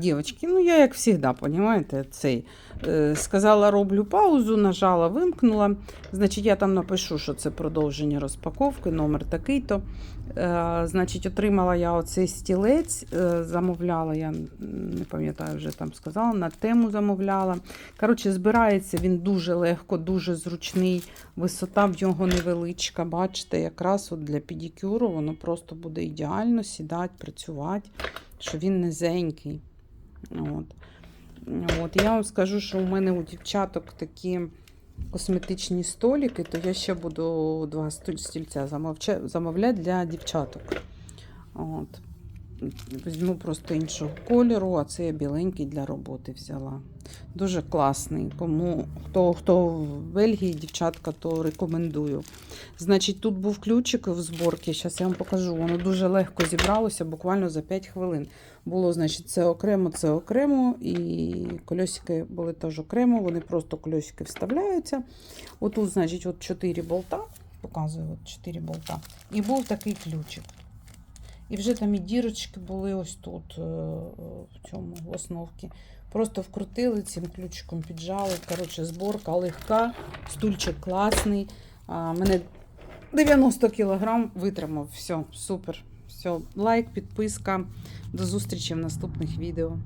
Дівчатки, ну я як завжди, понимаєте, цей. Е, сказала, роблю паузу, нажала, вимкнула. Значить, я там напишу, що це продовження розпаковки, номер такий-то. Е, значить, отримала я оцей стілець, е, замовляла, я не пам'ятаю, вже там сказала, на тему замовляла. Коротше, збирається він дуже легко, дуже зручний. Висота в нього невеличка. Бачите, якраз от для педикюру воно просто буде ідеально сідати, працювати, що він низенький. От. От. Я вам скажу, що у мене у дівчаток такі косметичні столики, то я ще буду два стільця замовляти для дівчаток. От. Візьму просто іншого кольору, а це я біленький для роботи взяла. Дуже класний. Кому хто, хто в Бельгії, дівчатка, то рекомендую. Значить, тут був ключик в зборці. Зараз я вам покажу. Воно дуже легко зібралося, буквально за 5 хвилин. Було, значить, це окремо, це окремо, і кольосики були теж окремо, вони просто кольосики вставляються. Отут, значить, от 4 болта. Показую, от 4 болта. І був такий ключик. І вже там і дірочки були ось тут, е, в цьому в основці. Просто вкрутили цим ключиком, піджали. Коротше, зборка легка, стульчик класний. А, мене 90 кг витримав. Все, супер. Все, лайк, підписка. До зустрічі в наступних відео.